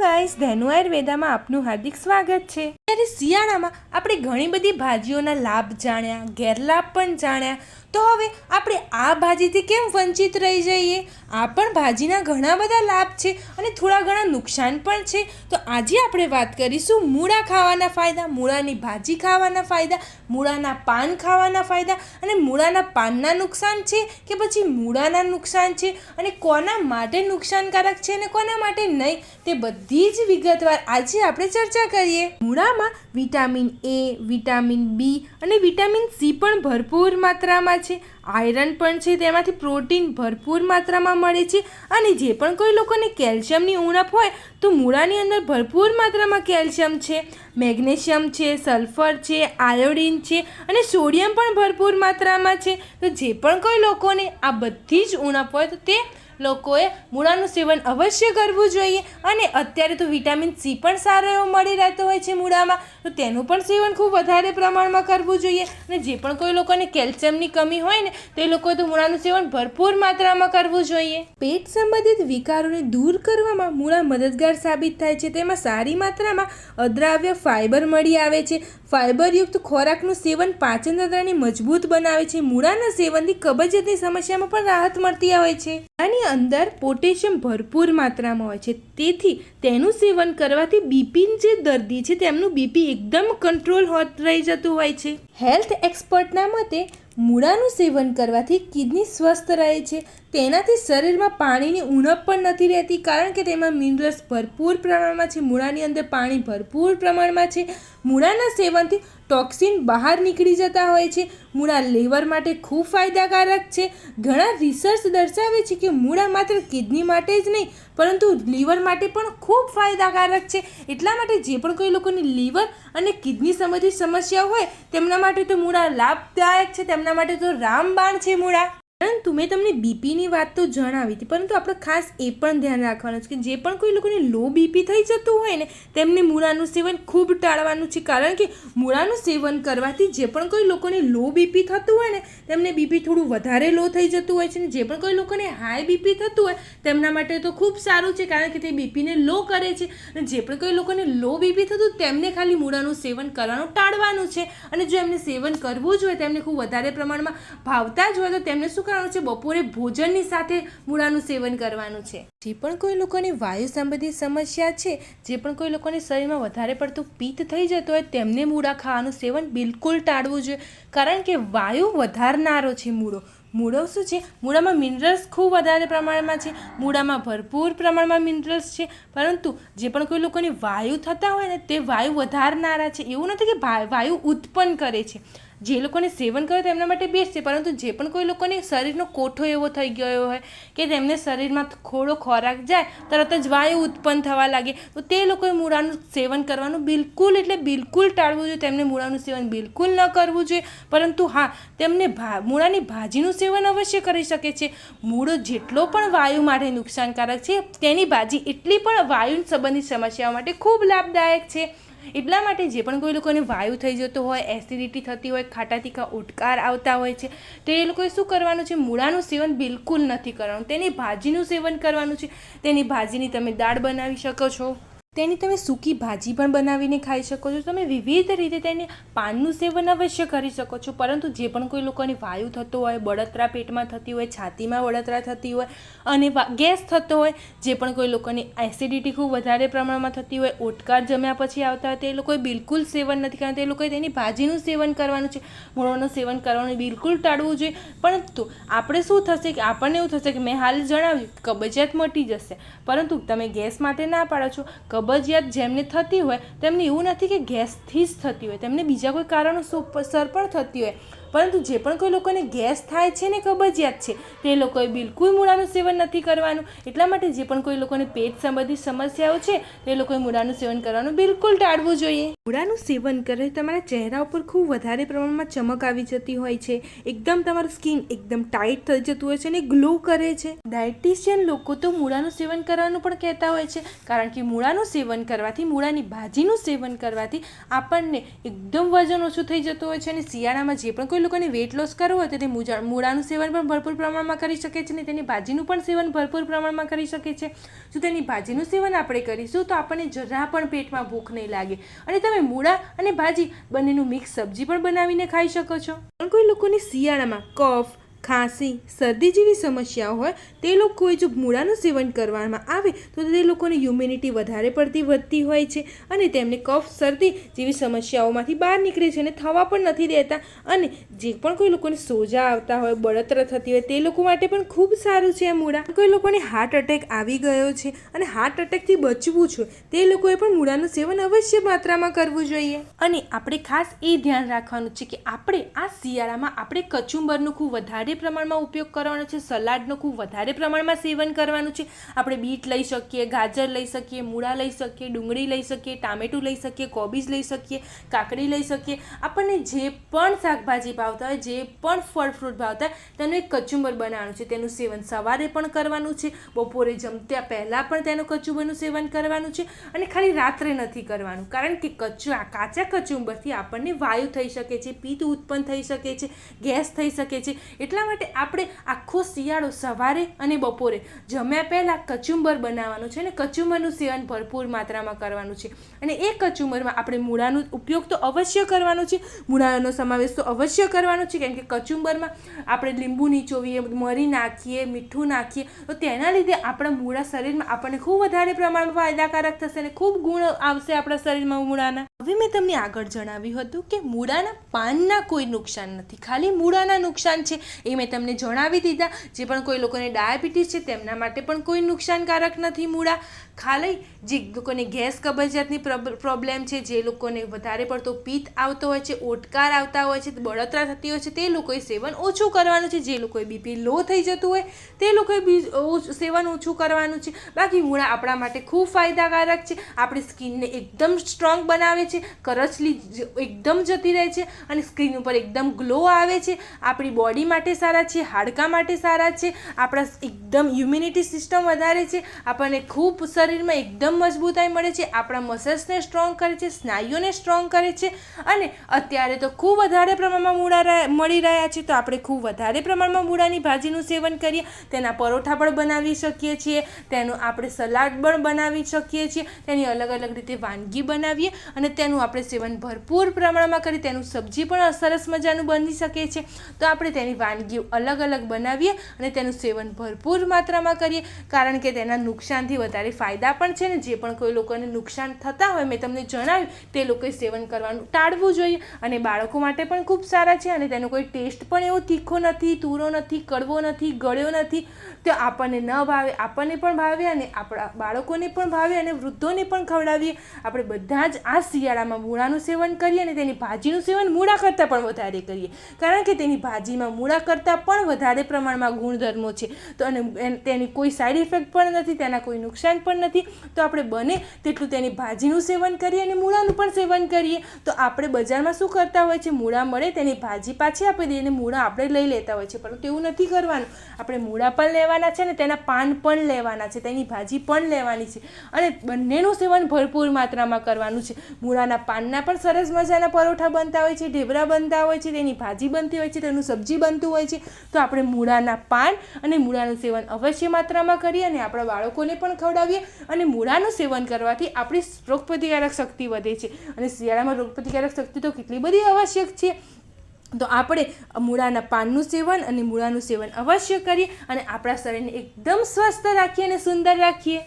Guys Dhenu આયુર્વેદામાં આપનું હાર્દિક સ્વાગત છે. ત્યારે શિયાળામાં આપણે ઘણી બધી ભાજીઓના લાભ જાણ્યા, ગેરલાભ પણ જાણ્યા, તો હવે આપણે આ ભાજીથી કેમ વંચિત રહી જઈએ? આ પણ ભાજીના ઘણા બધા લાભ છે અને થોડા ઘણા નુકસાન પણ છે. તો આજે આપણે વાત કરીશું મૂળા ખાવાના ફાયદા, મૂળાની ભાજી ખાવાના ફાયદા, મૂળાના પાન ખાવાના ફાયદા અને મૂળાના પાનના નુકસાન છે કે પછી મૂળાના નુકસાન છે અને કોના માટે નુકસાનકારક છે અને કોના માટે નહીં તે બધી જ વિગતવાર આજે આપણે ચર્ચા કરીએ. મૂળામાં વિટામિન એ વિટામિન બી અને વિટામિન સી પણ ભરપૂર માત્રામાં છે. આયરન પણ છે, તેમાંથી પ્રોટીન ભરપૂર માત્રામાં મળે છે અને જે પણ કોઈ લોકોને કેલ્શિયમની ઉણપ હોય, તો મૂળાની અંદર ભરપૂર માત્રામાં કેલ્શિયમ છે. મેગ્નેશિયમ છે, સલ્ફર છે, આયોડિન છે અને સોડિયમ પણ ભરપૂર માત્રામાં છે. તો જે પણ કોઈ લોકોને આ બધી જ ઉણપ હોય, તો તે લોકોએ મૂળાનું સેવન અવશ્ય કરવું જોઈએ અને અત્યારે તો વિટામિન સી પણ સારો એવો મળી રહેતો હોય છે મૂળામાં, તો તેનું પણ સેવન ખૂબ વધારે પ્રમાણમાં કરવું જોઈએ. અને જે પણ કોઈ લોકોને કેલ્શિયમની કમી હોય ને, તે લોકોએ તો મૂળાનું સેવન ભરપૂર માત્રામાં કરવું જોઈએ. પેટ સંબંધિત વિકારોને દૂર કરવામાં મૂળા મદદગાર સાબિત થાય છે. તેમાં સારી માત્રામાં અદ્રાવ્ય ફાઇબર મળી આવે છે. ફાઇબરયુક્ત ખોરાકનું સેવન પાચન તંત્રને મજબૂત બનાવે છે. મૂળાના સેવનથી કબજિયાતની સમસ્યામાં પણ રાહત મળતી હોય છે. આની અંદર પોટેશિયમ ભરપૂર માત્રામાં હોય છે. તેથી તેનું સેવન કરવાથી બીપી જે દર્દી છે, તેમનું બીપી એકદમ કંટ્રોલ હોત, રહી જતું હોય છે. હેલ્થ એક્સપર્ટના મતે, મૂળાનું સેવન કરવાથી કિડની સ્વસ્થ રહે છે. તેનાથી શરીરમાં પાણીની ઉણપ પણ નથી રહેતી, કારણ કે તેમાં મિનરલ્સ ભરપૂર પ્રમાણમાં છે. મૂળાની અંદર પાણી ભરપૂર પ્રમાણમાં છે. મૂળાના સેવનથી ટોક્સિન બહાર નીકળી જતા હોય છે. મૂળા લીવર માટે ખૂબ ફાયદાકારક છે. ઘણા રિસર્ચ દર્શાવે છે કે મૂળા માત્ર કિડની માટે જ નહીં, પરંતુ લીવર માટે પણ ખૂબ ફાયદાકારક છે. એટલા માટે જે પણ કોઈ લોકોની લીવર અને કિડની સંબંધિત સમસ્યા હોય, તેમના માટે તો મૂળા લાભદાયક છે. તેમના માટે તો રામબાણ છે મૂળા. પરંતુ મેં તમને બીપીની વાત તો જણાવી હતી, પરંતુ આપણે ખાસ એ પણ ધ્યાન રાખવાનું છે કે જે પણ કોઈ લોકોને લો બીપી થઈ જતું હોય ને, તેમને મૂળાનું સેવન ખૂબ ટાળવાનું છે. કારણ કે મૂળાનું સેવન કરવાથી જે પણ કોઈ લોકોને લો બીપી થતું હોય ને, તેમને બીપી થોડું વધારે લો થઈ જતું હોય છે ને, જે પણ કોઈ લોકોને હાઈ બીપી થતું હોય, તેમના માટે તો ખૂબ સારું છે, કારણ કે તે બીપીને લો કરે છે. અને જે પણ કોઈ લોકોને લો બીપી થતું તેમને ખાલી મૂળાનું સેવન કરવાનું ટાળવાનું છે. અને જો એમને સેવન કરવું જ હોય, તેમને ખૂબ વધારે પ્રમાણમાં ભાવતા જ હોય, તો તેમને શું કરવાનું છે, બપોરે ભોજનની સાથે મૂળાનું સેવન કરવાનું છે. જે પણ કોઈ લોકોની વાયુ સંબંધિત સમસ્યા છે, જે પણ કોઈ લોકોને શરીરમાં વધારે પડતું પિત્ત થઈ જતું હોય, તેમને મૂળા ખાવાનું સેવન બિલકુલ ટાળવું જોઈએ. કારણ કે વાયુ વધારનારો છે મૂળો. મૂળો શું છે? મૂળામાં મિનરલ્સ ખૂબ વધારે પ્રમાણમાં છે. મૂળામાં ભરપૂર પ્રમાણમાં મિનરલ્સ છે. પરંતુ જે પણ કોઈ લોકોની વાયુ થતા હોય ને, તે વાયુ વધારનારા છે. એવું નથી કે વાયુ ઉત્પન્ન કરે છે. જે લોકોને સેવન કરે તેમના માટે બેસ્ટ છે, પરંતુ જે પણ કોઈ લોકોને શરીરનો કોઠો એવો થઈ ગયો હોય કે તેમને શરીરમાં થોડો ખોરાક જાય, તરત જ વાયુ ઉત્પન્ન થવા લાગે, તો તે લોકોએ મૂળાનું સેવન કરવાનું બિલકુલ એટલે બિલકુલ ટાળવું જોઈએ. તેમને મૂળાનું સેવન બિલકુલ ન કરવું જોઈએ, પરંતુ હા, તેમને ભા, મૂળાની ભાજીનું સેવન અવશ્ય કરી શકે છે. મૂળો જેટલો પણ વાયુ માટે નુકસાનકારક છે, તેની ભાજી એટલી પણ વાયુ સંબંધિત સમસ્યાઓ માટે ખૂબ લાભદાયક છે. એટલા માટે જે પણ કોઈ લોકોને વાયુ થઈ જતો હોય એસિડિટી થતી હોય, ખાટા તીખા ઉટકાર આવતા હોય છે, તો એ લોકોએ શું કરવાનું છે? મૂળાનું સેવન બિલકુલ નથી કરવાનું. તેની ભાજીનું સેવન કરવાનું છે. તેની ભાજીની તમે દાળ બનાવી શકો છો. તેની તમે સૂકી ભાજી પણ બનાવીને ખાઈ શકો છો. તમે વિવિધ રીતે તેને પાનનું સેવન અવશ્ય કરી શકો છો. પરંતુ જે પણ કોઈ લોકોને વાયુ થતો હોય, બળતરા પેટમાં થતી હોય, છાતીમાં બળતરા થતી હોય અને ગેસ થતો હોય, જે પણ કોઈ લોકોની એસિડિટી ખૂબ વધારે પ્રમાણમાં થતી હોય, ઓટકાર જમ્યા પછી આવતા હોય, તે લોકોએ બિલકુલ સેવન નથી કરવાનું. તે લોકોએ તેની ભાજીનું સેવન કરવાનું છે. મૂળોનું સેવન કરવાનું બિલકુલ ટાળવું જોઈએ. પરંતુ આપણે શું થશે કે આપણને એવું થશે કે મેં હાલ જણાવ્યું, કબજિયાત મટી જશે. પરંતુ તમે ગેસ માટે ના પાડો છો. કબજિયાત જેમને થતી હોય, તેમને એવું નથી કે ગેસથી જ થતી હોય. તેમને બીજા કોઈ કારણોસર પણ થતી હોય. પરંતુ જે પણ કોઈ લોકોને ગેસ થાય છે ને કબજિયાત છે, તે લોકોએ બિલકુલ મૂળાનું સેવન નથી કરવાનું. એટલા માટે જે પણ કોઈ લોકોને પેટ સંબંધિત સમસ્યાઓ છે, તે લોકોએ મૂળાનું સેવન કરવાનું બિલકુલ ટાળવું જોઈએ. મૂળાનું સેવન કરે, તમારા ચહેરા ઉપર ખૂબ વધારે પ્રમાણમાં ચમક આવી જતી હોય છે. એકદમ તમારું સ્કિન એકદમ ટાઈટ થઈ જતું હોય છે અને ગ્લો કરે છે. ડાયટિશિયન લોકો તો મૂળાનું સેવન કરવાનું પણ કહેતા હોય છે. કારણ કે મૂળાનું સેવન કરવાથી, મૂળાની ભાજીનું સેવન કરવાથી આપણને એકદમ વજન ઓછું થઈ જતું હોય છે અને શિયાળામાં જે પણ કોઈ લોકોને વેટ લોસ કરવું હોય તો તે મૂળાનું સેવન પણ ભરપૂર પ્રમાણમાં કરી શકે છે અને તેની ભાજીનું પણ સેવન ભરપૂર પ્રમાણમાં કરી શકે છે. જો તેની ભાજીનું સેવન આપણે કરીશું તો આપણને જરા પણ પેટમાં ભૂખ નહીં લાગે. અને તમે મૂળા અને ભાજી બંનેનું મિક્સ સબ્જી પણ બનાવીને ખાઈ શકો છો. પણ કોઈ લોકોને શિયાળામાં કફ ખાંસી, શરદી જેવી સમસ્યાઓ હોય, તે લોકોએ જો મૂળાનું સેવન કરવામાં આવે, તો તે લોકોને હ્યુમિનિટી વધારે પડતી વધતી હોય છે અને તેમને કફ, શરદી જેવી સમસ્યાઓમાંથી બહાર નીકળે છે અને થવા પણ નથી દેતા. અને જે પણ કોઈ લોકોને સોજા આવતા હોય, બળતરા થતી હોય, તે લોકો માટે પણ ખૂબ સારું છે આ મૂળા. કોઈ લોકોને હાર્ટ અટેક આવી ગયો છે અને હાર્ટ અટેકથી બચવું છે, તે લોકોએ પણ મૂળાનું સેવન અવશ્ય માત્રામાં કરવું જોઈએ. અને આપણે ખાસ એ ધ્યાન રાખવાનું છે કે આપણે આ શિયાળામાં આપણે કચુંબરનું ખૂબ વધારે પ્રમાણમાં ઉપયોગ કરવાનો છે, સલાડનો ખૂબ વધારે પ્રમાણમાં સેવન કરવાનું છે. આપણે બીટ લઈ શકીએ, ગાજર લઈ શકીએ, મૂળા લઈ શકીએ, ડુંગળી લઈ શકીએ, ટામેટું લઈ શકીએ, કોબીજ લઈ શકીએ, કાકડી લઈ શકીએ. આપણને જે પણ શાકભાજી ભાવતા હોય, જે પણ ફળ ફ્રૂટ ભાવતા હોય, તેનું એક કચુંબર બનાવવાનું છે. તેનું સેવન સવારે પણ કરવાનું છે, બપોરે જમત્યા પહેલાં પણ તેનું કચુંબરનું સેવન કરવાનું છે અને ખાલી રાત્રે નથી કરવાનું. કારણ કે કચું કાચા કચુંબરથી આપણને વાયુ થઈ શકે છે, પિત્ત ઉત્પન્ન થઈ શકે છે, ગેસ થઈ શકે છે. એટલા માટે આપણે આખો શિયાળો સવારે અને બપોરે જમ્યા પહેલાં કચુંબર બનાવવાનું છે અને કચુંબરનું સેવન ભરપૂર માત્રામાં કરવાનું છે. અને એ કચુંબરમાં આપણે મૂળાનો ઉપયોગ તો અવશ્ય કરવાનો છે. મૂળાનો સમાવેશ તો અવશ્ય કરવાનો છે, કેમ કે કચુંબરમાં આપણે લીંબુ નીચોવીએ, મરી નાખીએ, મીઠું નાખીએ, તો તેના લીધે આપણા મૂળા શરીરમાં આપણને ખૂબ વધારે પ્રમાણમાં ફાયદાકારક થશે અને ખૂબ ગુણ આવશે આપણા શરીરમાં મૂળાના. હવે મેં તમને આગળ જણાવ્યું હતું કે મૂળાના પાનના કોઈ નુકસાન નથી. ખાલી મૂળાના નુકસાન છે એ મેં તમને જણાવી દીધા. જે પણ કોઈ લોકોને ડાયાબિટીસ છે, તેમના માટે પણ કોઈ નુકસાનકારક નથી મૂળા. ખાલી જે લોકોને ગેસ કબજિયાતની પ્રોબ્લેમ છે, જે લોકોને વધારે પડતો પિત્ત આવતો હોય છે, ઓટકાર આવતા હોય છે, બળતરા થતી હોય છે, તે લોકોએ સેવન ઓછું કરવાનું છે. જે લોકોએ બીપી લો થઈ જતું હોય, તે લોકોએ સેવન ઓછું કરવાનું છે. બાકી મૂળા આપણા માટે ખૂબ ફાયદાકારક છે. આપણી સ્કિનને એકદમ સ્ટ્રોંગ બનાવે છે, કરચલી એકદમ જતી રહે છે અને સ્કિન ઉપર એકદમ ગ્લો આવે છે. આપણી બોડી માટે સારા છે, હાડકાં માટે સારા છે. આપણા એકદમ ઇમ્યુનિટી સિસ્ટમ વધારે છે. આપણને ખૂબ શરીરમાં એકદમ મજબૂતાઈ મળે છે, આપણા મસલ્સને સ્ટ્રોંગ કરે છે, સ્નાયુઓને સ્ટ્રોંગ કરે છે અને અત્યારે તો ખૂબ વધારે પ્રમાણમાં મૂળા મળી રહ્યા છે. તો આપણે ખૂબ વધારે પ્રમાણમાં મૂળાની ભાજીનું સેવન કરીએ, તેના પરોઠા પણ બનાવી શકીએ છીએ, તેનું આપણે સલાડ પણ બનાવી શકીએ છીએ, તેની અલગ અલગ રીતે વાનગી બનાવીએ અને તેનું આપણે સેવન ભરપૂર પ્રમાણમાં કરી તેનું સબ્જી પણ સરસ મજાનું બની શકે છે. તો આપણે તેની વાનગીઓ અલગ અલગ બનાવીએ અને તેનું સેવન ભરપૂર માત્રામાં કરીએ, કારણ કે તેના નુકસાનથી વધારે ફાયદા પણ છે ને, જે પણ કોઈ લોકોને નુકસાન થતા હોય, મેં તમને જણાવ્યું, તે લોકોએ સેવન કરવાનું ટાળવું જોઈએ. અને બાળકો માટે પણ ખૂબ સારા છે અને તેનો કોઈ ટેસ્ટ પણ એવો તીખો નથી, તૂરો નથી, કડવો નથી, ગળ્યો નથી. તો આપણને ન ભાવે, આપણને પણ ભાવે અને આપણા બાળકોને પણ ભાવે અને વૃદ્ધોને પણ ખવડાવીએ. આપણે બધા જ આ શિયાળામાં મૂળાનું સેવન કરીએ અને તેની ભાજીનું સેવન મૂળા કરતાં પણ વધારે કરીએ. કારણ કે તેની ભાજીમાં મૂળા કરતાં પણ વધારે પ્રમાણમાં ગુણધર્મો છે. તો અને તેની કોઈ સાઈડ ઇફેક્ટ પણ નથી, તેના કોઈ નુકસાન પણ નથી, તો આપણે બને તેટલું તેની ભાજીનું સેવન કરીએ અને મૂળાનું પણ સેવન કરીએ. તો આપણે બજારમાં શું કરતા હોય છે, મૂળા મળે તેની ભાજી પાછી આપી દઈએ અને મૂળા આપણે લઈ લેતા હોય છે, પરંતુ એવું નથી કરવાનું. આપણે મૂળા પણ લેવાના છે ને તેના પાન પણ લેવાના છે, તેની ભાજી પણ લેવાની છે અને બંનેનું સેવન ભરપૂર માત્રામાં કરવાનું છે. મૂળાના પાનના પણ સરસ મજાના પરોઠા બનતા હોય છે, ઢેબરા બનતા હોય છે, તેની ભાજી બનતી હોય છે, તેનું સબ્જી બનતું હોય છે. તો આપણે મૂળાના પાન અને મૂળાનું સેવન અવશ્ય માત્રામાં કરીએ અને આપણા બાળકોને પણ ખવડાવીએ અને મૂળાનું સેવન કરવાથી આપણી રોગપ્રતિકારક શક્તિ વધે છે. અને શિયાળામાં રોગપ્રતિકારક શક્તિ તો કેટલી બધી આવશ્યક છે. તો આપણે મૂળાના પાનનું સેવન અને મૂળાનું સેવન અવશ્ય કરીએ અને આપણા શરીરને એકદમ સ્વસ્થ રાખીએ અને સુંદર રાખીએ.